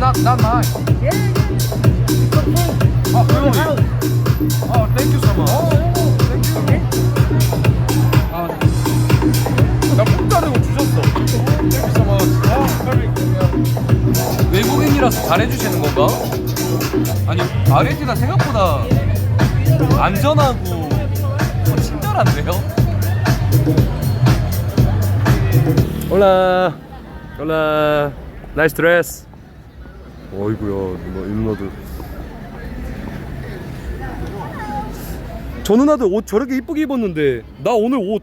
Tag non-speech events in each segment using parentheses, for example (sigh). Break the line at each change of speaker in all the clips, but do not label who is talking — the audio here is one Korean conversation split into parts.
not not mine.
Yeah, yeah.
Oh, really? Oh, thank you so much. thank you. 아, 나 공짜로 주셨어. Thank you so much. 아, very good. 외국인이라서 잘해주시는 건가? 아니 아르헨티나 생각보다 안전하고 뭐 친절한데요?
올라 올라 나이스 드레스 어이구야 누나 이 누나들 저 누나들 옷 저렇게 이쁘게 입었는데 나 오늘 옷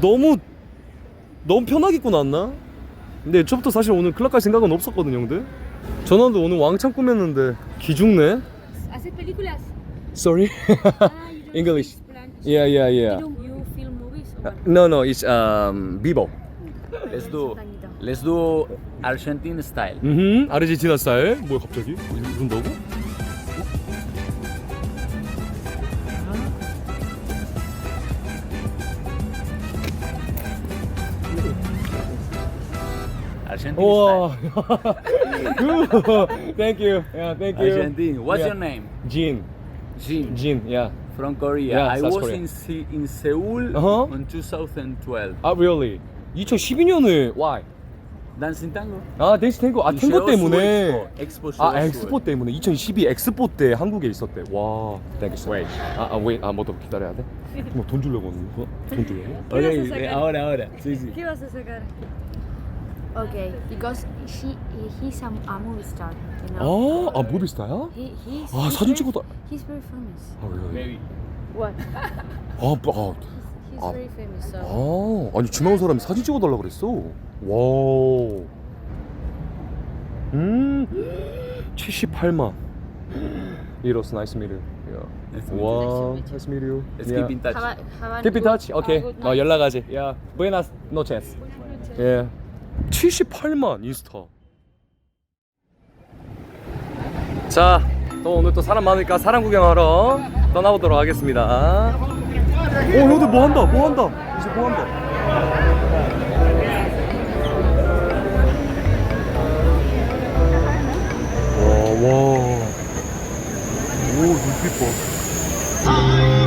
너무 너무 편하게 입고 나왔나? 근데 애초부터 사실 오늘 클럽 갈 생각은 없었거든 형들 저 누나들 오늘 왕창 꾸몄는데 기죽네. Sorry
Ah, you don't
English.
speak Spanish.
Yeah yeah
You,
yeah
don't, you film movies or what?
No no it's um Bibo
Let's do. Let's do Argentine style.
음 아르헨티나 스타일 뭐야 갑자기 뭐 이런다고?
Argentine
우와 thank you yeah thank
style.
you
Argentine. What's your name?
Jin
Jin.
Jin yeah
From Korea.
Yeah,
I
South
was
Korea.
in Se- in Seoul
Uh-huh.
in 2012.
아 really 2012년에 why
Dancing tango.
아 댄스 탱고 아 탱고 때문에
Expo. Expo
아
Seoul.
엑스포 때문에 2012 엑스포 때 한국에 있었대 와 thank you so much 아, 아 wait 아 뭐더 기다려야 돼? 뭐돈 주려고 하는 거야? 돈 주려고?
¿Qué vas a
Okay,
sacar?
ahora, ahora. Sí, sí.
¿Qué vas a sacar?
Okay, because she he's a, a movie star, you know.
아, 아 무비 스타야?
He, he's,
아
he's
사진
very-
찍어다
He's very famous.
아 really?
Maybe.
What?
아, 뭐, 아
He's
Ah.
very famous. So
아, 아니 주명한 사람이 사진 찍어달라 그랬어. 와. 음, 78만. 이로스 나이스 미르.
Nice to meet
와,
you.
나이스 미르.
Let's keep in touch.
have a, have a
Keep in
good-
touch. 오케이.
good
어
night.
연락하지. 야, buenas noches. 예. 78만 인스타. 자, 또 오늘 또 사람 많으니까 사람 구경하러 떠나보도록 하겠습니다. 오, 형들 뭐 한다? 뭐 한다? 이제 뭐 한다? 와, 와. 오, 눈빛 봐.
Ay,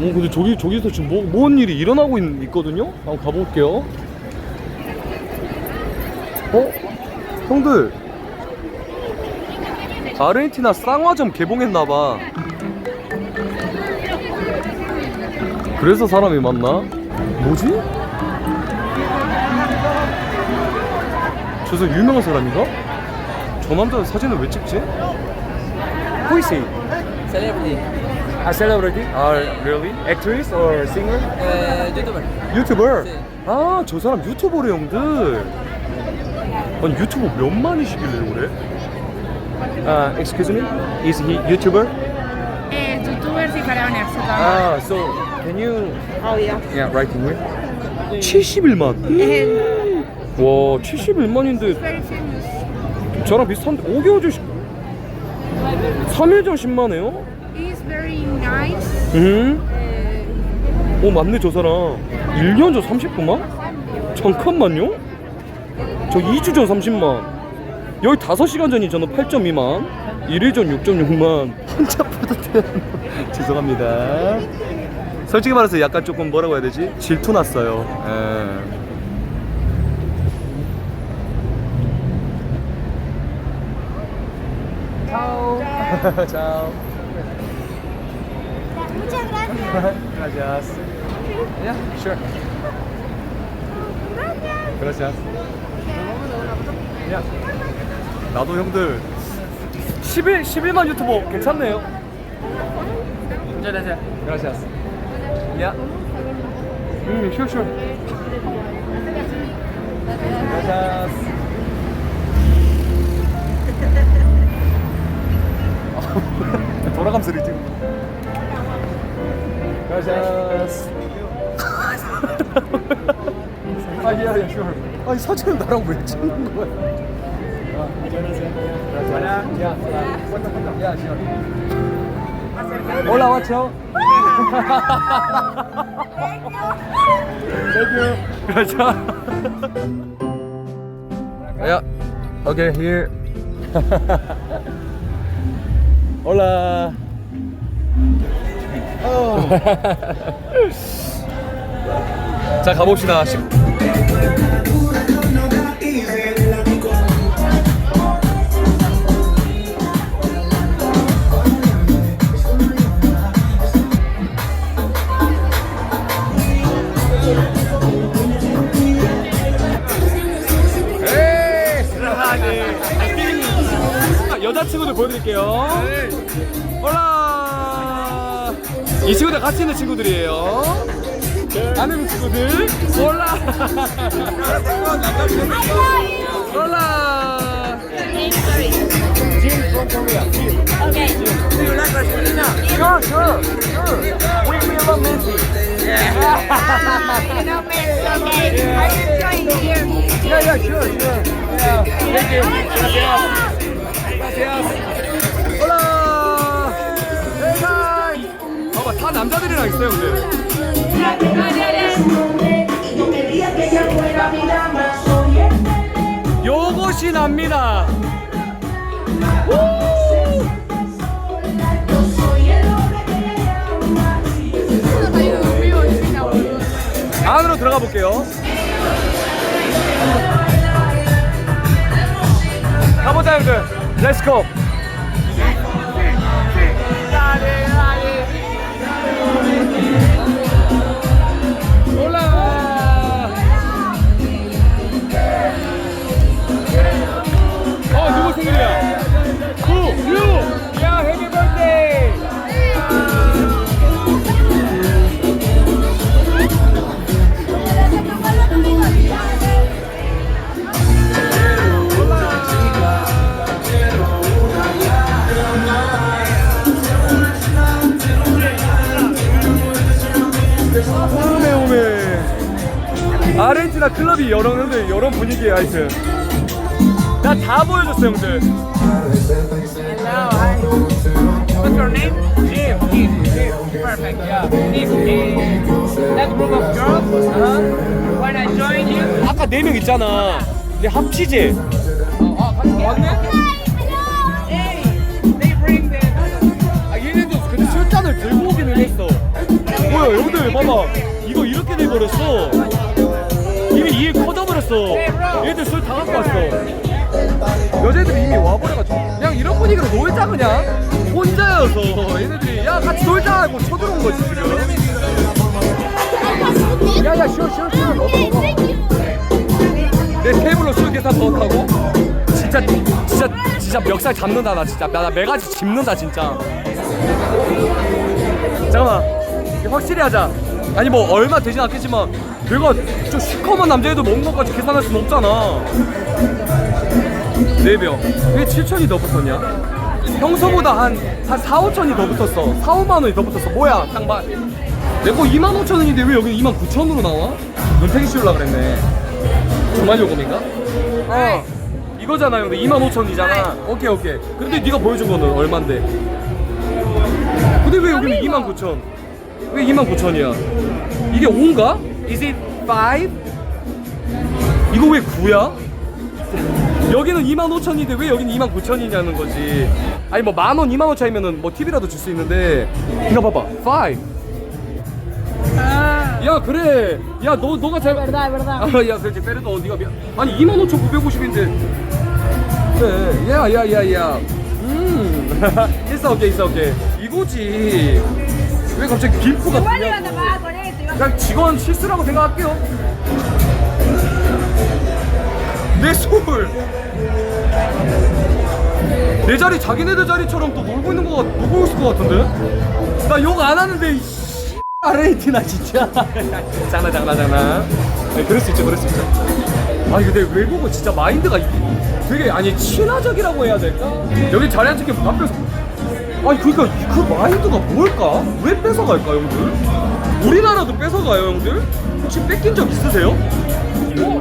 어, 근데 저기 저기서 지금 뭐, 뭔 일이 일어나고 있, 거든요 한번 가볼게요. 어, 형들, 아르헨티나 쌍화점 개봉했나봐. 그래서 사람이 많나? 뭐지? 저 사람 유명한 사람인가? 저 남자 사진을 왜 찍지? Who is he?
Celebrity,
A celebrity? Ah, really? Actress or singer?
eh, youtuber.
유튜버?
네.
아, 저 사람 유튜버래, 형들. 아니, 유튜버 몇 만이시길래 그래? 아, excuse me? Is he YouTuber?
Eh, youtubers y faraones.
아, so can you
Audio.
yeah, write in 71만. 와, 71만인데
Very famous.
저랑 비슷한데 5개월 전 3일 전 10만이에요?
He's very nice.
음.
Eh,
오 맞네 저 사람. 1년 전 39만? 잠깐만요. 저 2주 전 30만. 15시간 전이 저는 8.2만. 1일 전 6.6만. 혼자 뿌듯해 죄송합니다. 솔직히 말해서 약간 조금 뭐라고 해야 되지? 질투 났어요. 예. 차오 (laughs)
Muchas gracias.
Gracias. Yeah, sure. Gracias. Yeah. 나도 형들 11 11만 유튜버 괜찮네요.
Muchas gracias.
Gracias. Yeah. Mm, sure, sure. Gracias. 돌아가면서 이렇게 아, 예, 예, sure. 아니, 사진을 나랑 왜 찍는 거야? 아. Gracias. 야, 야, 야, sure. You. Gracias. Yeah. Okay, here. Hola. Oh. (laughs) 자 가봅시다. 여자친구들 보여드릴게요. 올라. 이 친구들 같이 있는 친구들이에요. 아는 친구들. 올라. 올라. Sure, sure, sure. We, we love Messi.
You know, Messi, okay. Are you enjoying here?
Yeah, yeah, sure, sure. Yeah. Thank you. Gracias. 다 남자들이랑 있어요, 근데. 요것이 납니다. 안으로 들어가 볼게요. 가보자 형들. 렛츠고. 생일이야? 구, 유. 야 해피 오메 아르헨티나 클럽이 이런 분위기에 하여튼 나 다 보여줬어 형들
What's your name? Jim. Jim. Jim. Perfect. Yeah. This is that group of girls. Uh-huh. When I join you.
아까 네 명 있잖아 근데 합치지
어, 같이 왔네? Hey, they bring the.
아 얘네도 근데 술잔을 들고 오기는 했어 뭐야 형들 봐봐 이거 이렇게 돼 버렸어 이미 이해 커져버렸어 얘들 술 다 갖고 왔어 여자애들이 이미 와버려가지고 그냥 이런 분위기로 놀자 그냥. 혼자여서. 얘네들이 야 같이 놀자 하고 쳐들어온 거지 야야 쉬어 쉬어 쉬어. 먹어 먹어 내 테이블로 술 계산 더 타고. 진짜 진짜 진짜 멱살 잡는다 나 진짜. 나, 나 매가지 짚는다 진짜. 잠깐만. 확실히 하자. 아니 뭐 얼마 되진 않겠지만 내가 좀 시커먼 남자애도 먹는 것까지 계산할 순 없잖아 4병 왜 7천이 더 붙었냐? 평소보다 한, 한 4, 5천이 더 붙었어. 4, 5만 원이 더 붙었어. 뭐야 딱 봐 내거 2만 5천 원인데 왜 여기 2만 9천 원으로 나와? 눈탱이 씌우려 그랬네. 주말 요금인가? 어. 이거잖아요. 근데 2만 5천 원이잖아. 오케이 오케이. 근데 네가 보여준 거는 얼만데? 근데 왜 여기는 2만 9천? 왜 2만 9천이야? 이게 5인가? Is it 5? 이거 왜 9야? 여기는 2만 5천인데 왜 여기는 2만 9천이냐는 거지. 아니 뭐 만 원, 2만 5천이면은 뭐 TV라도 줄 수 있는데. 이거 봐봐. 5 야 그래. 야 너 너가 잘 verdad verdad 아 야 그렇지 페르도 어디가 미안 아니 25,950인데. 그래. 야야야야. 음. (laughs) 있어 오케이 있어 오케이. 이거지. 왜 갑자기 김프가 뜨냐고 그냥 직원 실수라고 생각할게요 내술내 자리 자기네들 자리처럼 또 놀고 있는 거 같, 놀고 있을 것 같은데? 나 욕 안 하는데 이 아르헨티나 진짜. (laughs) 장난 장난 장난. 아니 그럴 수 있죠 그럴 수 있죠. 아니 근데 외국은 진짜 마인드가 되게 아니 친화적이라고 해야 될까? 여기 자리 앉을게 앞에서. 아니 그러니까 그 마인드가 뭘까? 왜 뺏어갈까 형들? 우리나라도 뺏어가요 형들? 혹시 뺏긴 적 있으세요?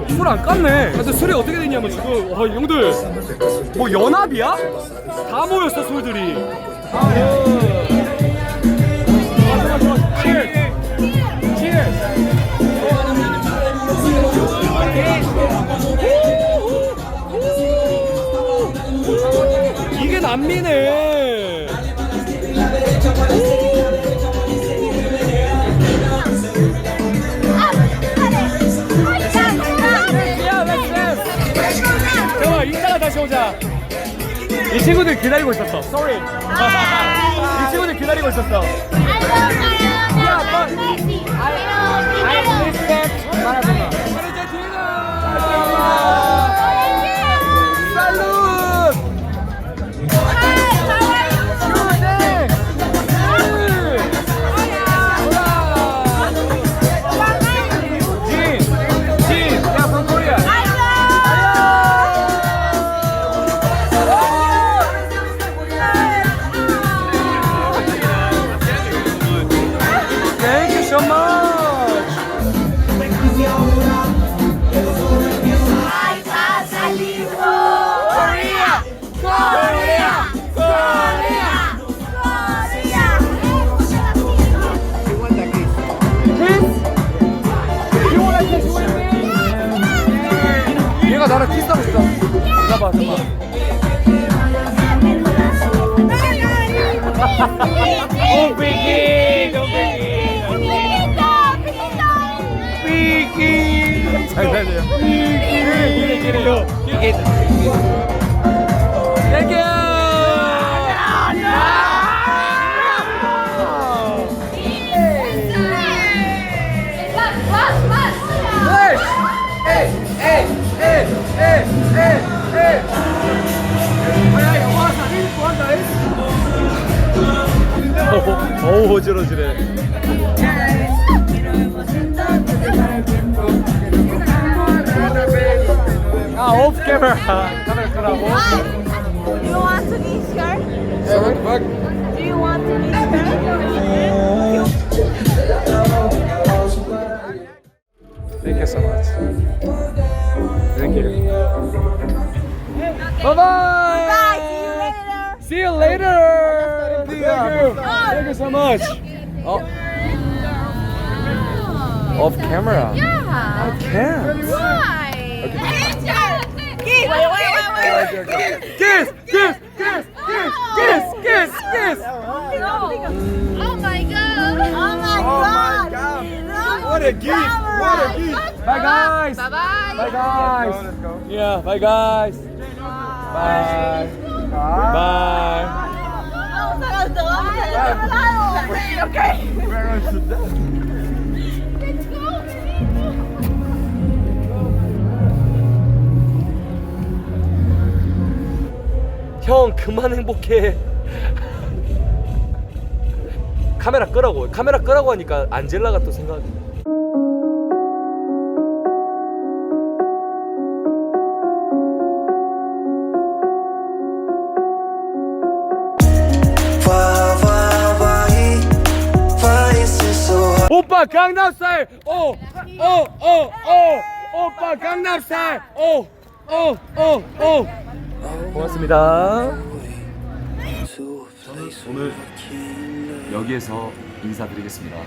어? 술안 깠네 근데 술이 어떻게 됐냐면 지금 와 형들 뭐 연합이야? 다 모였어 술들이 이게 남미네. 다시 오자. 이 친구들 기다리고 있었어. Sorry. (laughs) 이 친구들 기다리고 있었어. Thank you 어우 어지러지네 아 오프 카메라 카메라 끄라고
You want to be sure? Do you want to be sure?
Thank you so much Thank you Bye bye See you later Thank you Thank you so much Oh Off camera
Yeah.
I can't
Why? Kiss. Wait, wait, wait, wait.
Kiss Kiss Kiss Kiss Kiss Kiss Kiss
Oh my god. Oh my oh god.
What a gift What a gift Bye guys
Bye bye.
Bye guys. Yeah, bye guys. Bye. Bye.
Oh, okay.
형 그만 행복해. 카메라 끄라고. 카메라 끄라고 하니까 안젤라가 또 생각. 오빠 강남스타일. 오, 오, 오, 오. 오빠 강남스타일. 오, 오, 오, 오. 고맙습니다.
오늘 여기에서 인사드리겠습니다.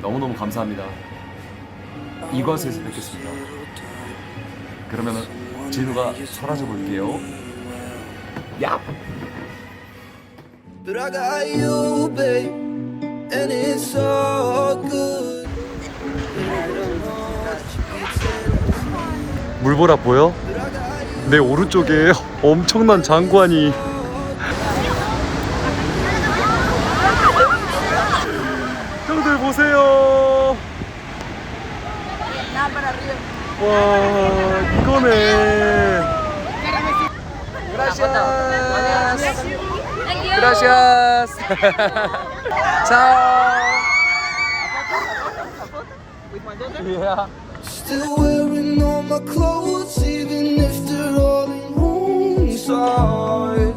너무너무 감사합니다. 이과수에서 뵙겠습니다. 그러면 진우가 사라져 볼게요. 야!
But I got you, babe, and it's so good.
물보라 보여? 내 오른쪽에 엄청난 장관이 형들 보세요 와 이거네. Ciao. Yeah.
Still wearing all my clothes, even rolling home, sorry.